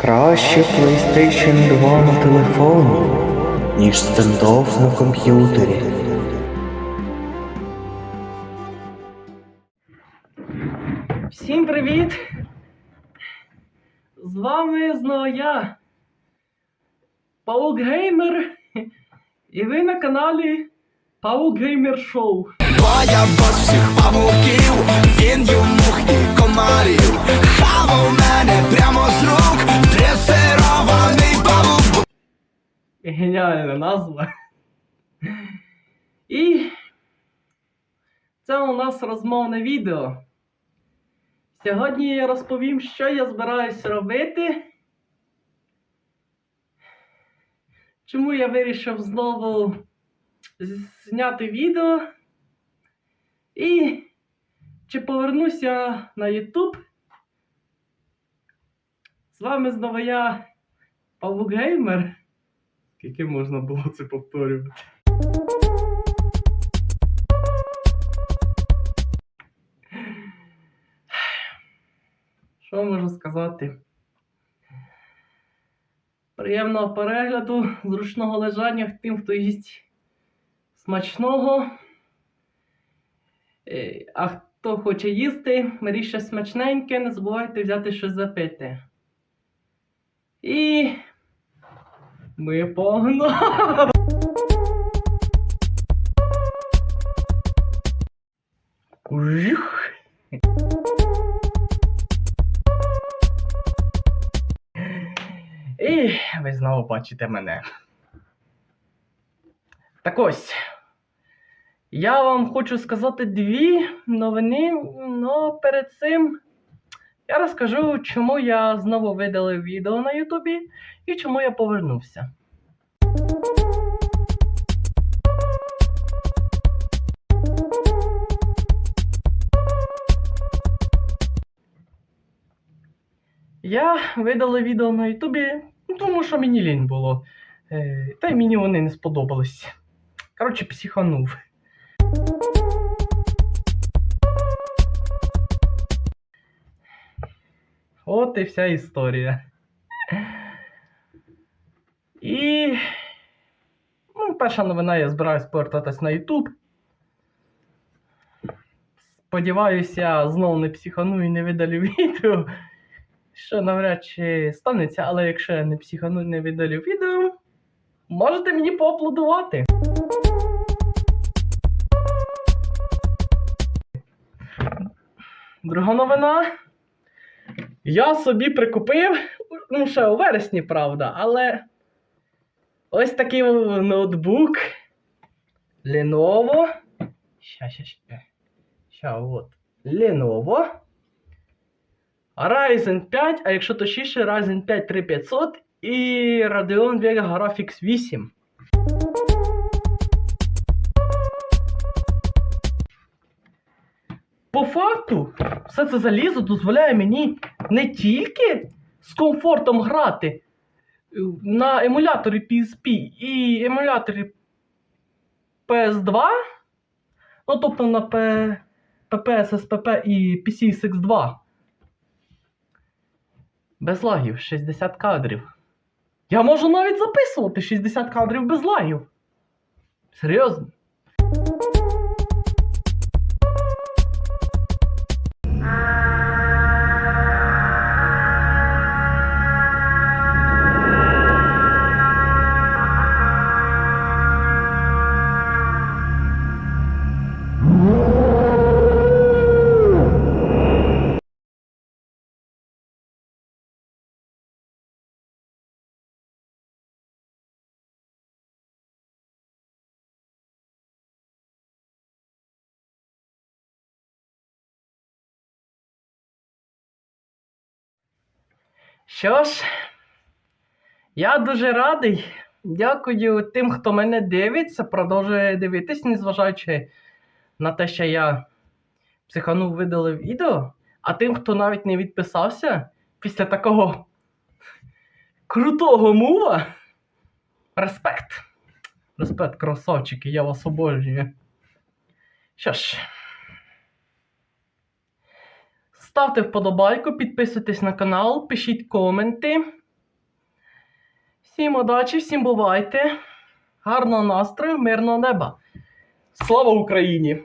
Краще PlayStation 2 на телефоні, ніж стендоф на комп'ютері. Всім привіт! З вами знову я, Паук Геймер, і ви на каналі Паук Геймер Шоу. Бо я бос всіх павуків, він мух і комарів. Геніальна назва. І це у нас розмовне відео. Сьогодні я розповім, що я збираюсь робити. Чому я вирішив знову зняти відео. І чи повернуся на YouTube. З вами знову я, Павук Геймер. Скільки можна було це повторювати? Що можу сказати? Приємного перегляду, зручного лежання тим, хто їсть смачного. Е, А хто хоче їсти, беріть щось смачненьке, не забувайте взяти щось запити. І ми погнали! І ви знову бачите мене. Так ось. Я вам хочу сказати дві новини, але перед цим я розкажу, чому я знову видалив відео на Ютубі і чому я повернувся. Я видалив відео на Ютубі, тому що мені лінь було. Е, та й мені вони не сподобались. Коротше, психанув. От і вся історія. І. Ну, перша новина, я збираюсь повертатись на YouTube. Сподіваюся, знову не психану і не видалю відео. Що навряд чи станеться, але якщо я не психану і не видалю відео, можете мені поаплодувати. Друга новина. Я собі прикупив, ну ще у вересні, правда, але ось такий ноутбук Lenovo. Ща, ща, ща. Ща, от. Lenovo. Ryzen 5, а якщо точніше, Ryzen 5 3500 і Radeon Vega Graphics 8. По факту, все це залізо дозволяє мені не тільки з комфортом грати е, на емуляторі PSP і емуляторі PS2, ну тобто на. PPS, SPP і PCSX 2. Без лагів 60 кадрів. Я можу навіть записувати 60 кадрів без лагів. Серйозно. Що ж, я дуже радий. Дякую тим, хто мене дивиться, продовжує дивитись, незважаючи на те, що я психанув видалив відео. А тим, хто навіть не відписався після такого крутого мува. Респект. Респект, красавчики, я вас обожнюю. Що ж. Ставте вподобайку, підписуйтесь на канал, пишіть коменти. Всім удачі, всім бувайте! Гарного настрою, мирного неба! Слава Україні!